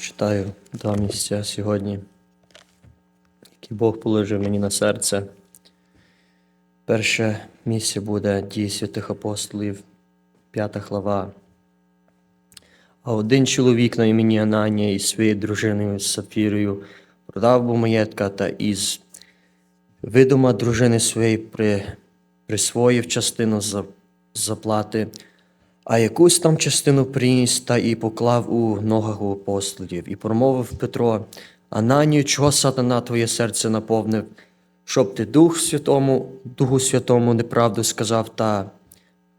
Читаю два місця сьогодні, які Бог положив мені на серце. Перше місце буде Дії святих апостолів, п'ята глава. А один чоловік на імені Ананія із своєю дружиною Сафірою продав був маєтка та із видума дружини своєї при, присвоїв частину за, заплати, а якусь там частину приніс та і поклав у ногах у апостолів, і промовив Петро: Ананію, чого сатана твоє серце наповнив, щоб ти Дух Святому, Духу Святому неправду сказав та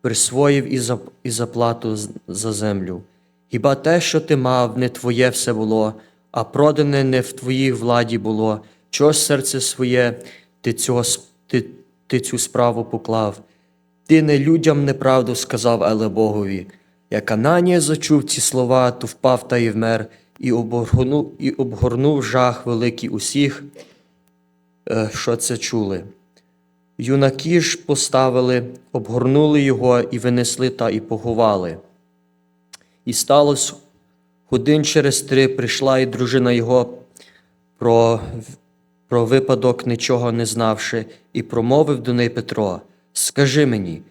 присвоїв і, за, і заплату за землю. Хіба те, що ти мав, не твоє все було, а продане не в твоїй владі було, чого серце своє ти, цього, ти, ти цю справу поклав? Ти не людям неправду сказав, але Богові. Як Ананія зачув ці слова, то впав та й вмер, і обгорнув, і обгорнув жах великий усіх, е, що це чули. Юнаки ж поставили, обгорнули його і винесли та і поховали. І сталося годин через три прийшла і дружина його про, про випадок нічого не знавши, і промовив до неї Петро: Скажи мені,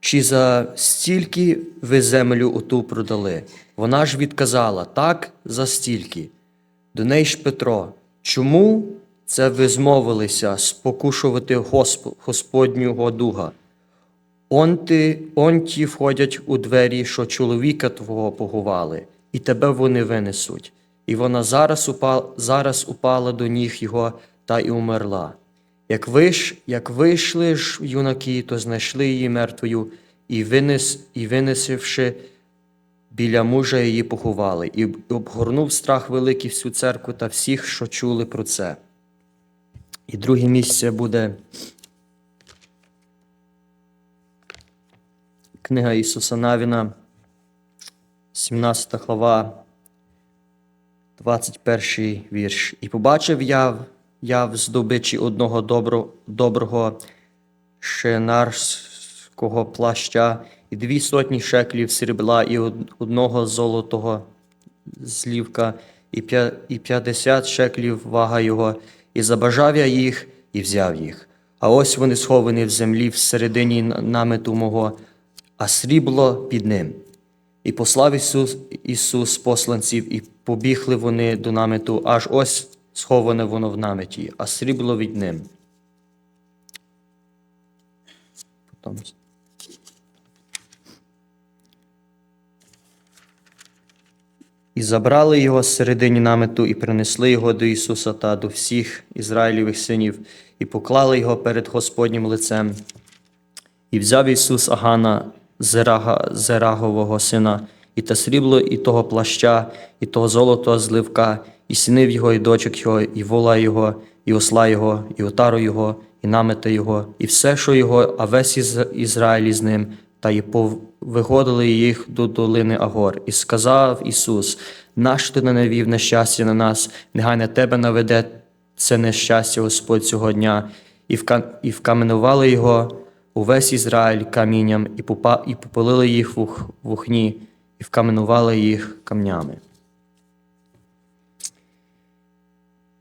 чи за стільки ви землю оту продали? Вона ж відказала так, за стільки. До неї ж Петро, чому це ви змовилися спокушувати Госп- Господнього духа? Он, ти, он ті входять у двері, що чоловіка твого поховали, і тебе вони винесуть. І вона зараз упала, зараз упала до ніг його та й умерла. Як, виш, як вийшли ж юнаки, то знайшли її мертвою, і, винес, і винесивши біля мужа її поховали, і обгорнув страх великий всю церкву та всіх, що чули про це. І друге місце буде Книга Ісуса Навіна, 17 глава, 21 вірш. І побачив я, я в здобичі одного добро, доброго шенарського плаща і дві сотні шеклів срібла і одного золотого злівка, і п'я- і п'ятдесят шеклів вага його, і забажав я їх, і взяв їх. А ось вони сховані в землі всередині намету мого, а срібло під ним. І послав Ісус, Ісус посланців, і побігли вони до намету, аж ось сховане воно в наметі, а срібло від ним. Потім І забрали його з середині намету, і принесли його до Ісуса та до всіх Ізраїлівих синів, і поклали його перед Господнім лицем. І взяв Ісус Агана, Зерага, Зерагового сина, і те срібло, і того плаща, і того золотого зливка, і синив його, і дочок його, і вола його, і осла його, і отару його, і намета його, і все, що його, а весь Ізраїль з ним, та й виходили їх до долини Агор. І сказав Ісус: Наш ти не навів нещастя на нас, нехай на тебе наведе це нещастя Господь цього дня, і, вка... і вкаменували його увесь Ізраїль камінням, і, попа... і попалили їх в ух- в ухні, і вкаменували їх камнями.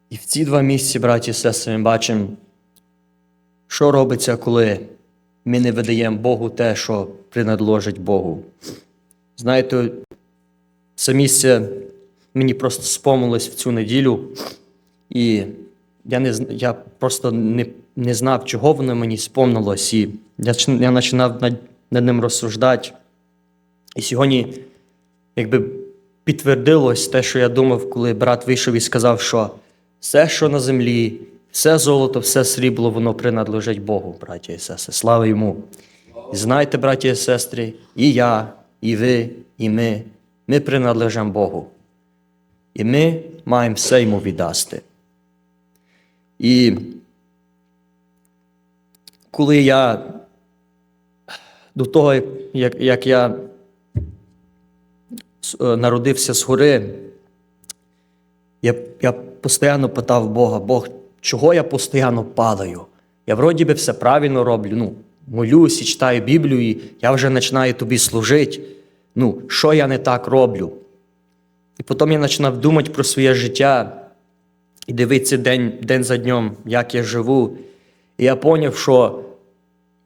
І в ці два місці, браті і сестри, ми бачимо, що робиться, коли ми не видаємо Богу те, що принадлежить Богу. Знаєте, це місце мені просто спомнилось в цю неділю, і я, не, я просто не, не знав, чого воно мені спомнилось. І я, я починав над, над ним розсуждати. І сьогодні, якби підтвердилось те, що я думав, коли брат вийшов і сказав, що все, що на землі, все золото, все срібло, воно принадлежить Богу, браті і сестри. Слава йому. І знайте, браті і сестри, і я, і ви, і ми, ми принадлежимо Богу. І ми маємо все йому віддасти. І коли я до того, як, як я е, народився згори, я, я постійно питав Бога, Бог, чого я постійно падаю? Я вроді би все правильно роблю, ну, молюсь і читаю Біблію, і я вже починаю тобі служити. Ну, що я не так роблю? І потім я починав думати про своє життя і дивитися день, день за днем, як я живу. І я зрозумів, що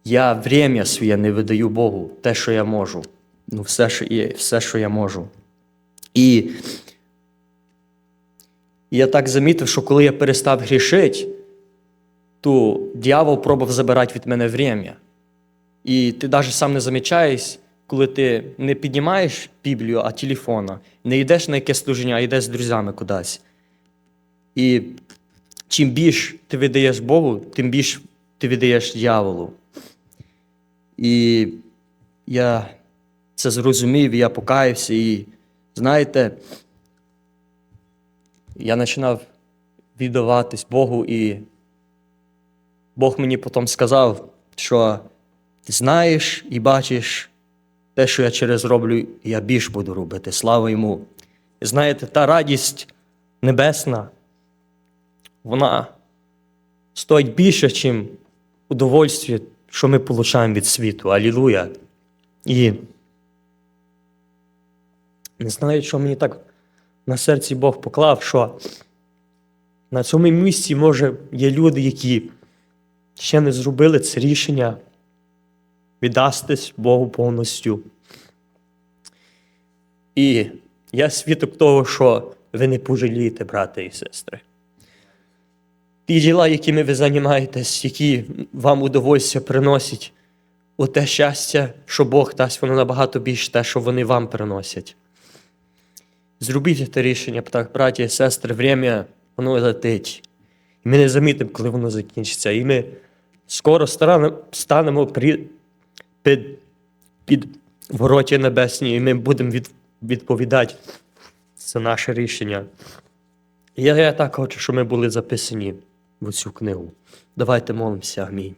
я время своє не видаю Богу, те, що я можу. Ну, все, що, є, все, що я можу. І я так замітив, що коли я перестав грішити, то дьявол пробував забирати від мене время. І ти навіть сам не замічаєш, коли ти не піднімаєш Біблію, а телефона, не йдеш на якесь служення, а йдеш з друзями кудись. І чим більш ти видаєш Богу, тим більш ти видаєш дьяволу. І я це зрозумів, і я покаявся, і знаєте, я починав віддаватись Богу, і Бог мені потім сказав, що ти знаєш і бачиш те, що я через роблю, я більш буду робити. Слава йому. І знаєте, та радість небесна, вона стоїть більше, ніж удовольствие, що ми отримуємо від світу. Алілуя. І не знаю, що мені так на серці Бог поклав, що на цьому місці, може, є люди, які ще не зробили це рішення віддастись Богу повністю. І я свідок того, що ви не пожалієте, брати і сестри. Ті діла, якими ви займаєтесь, які вам удовольствие приносять, у те щастя, що Бог дасть, воно набагато більше те, що вони вам приносять. Зробіть це рішення, так, браті і сестри, время, воно летить. І ми не замітимо, коли воно закінчиться. І ми скоро станемо при, під, під вороті небесні, і ми будемо від, відповідати за наше рішення. І я, я так хочу, щоб ми були записані в цю книгу. Давайте молимося. Амінь.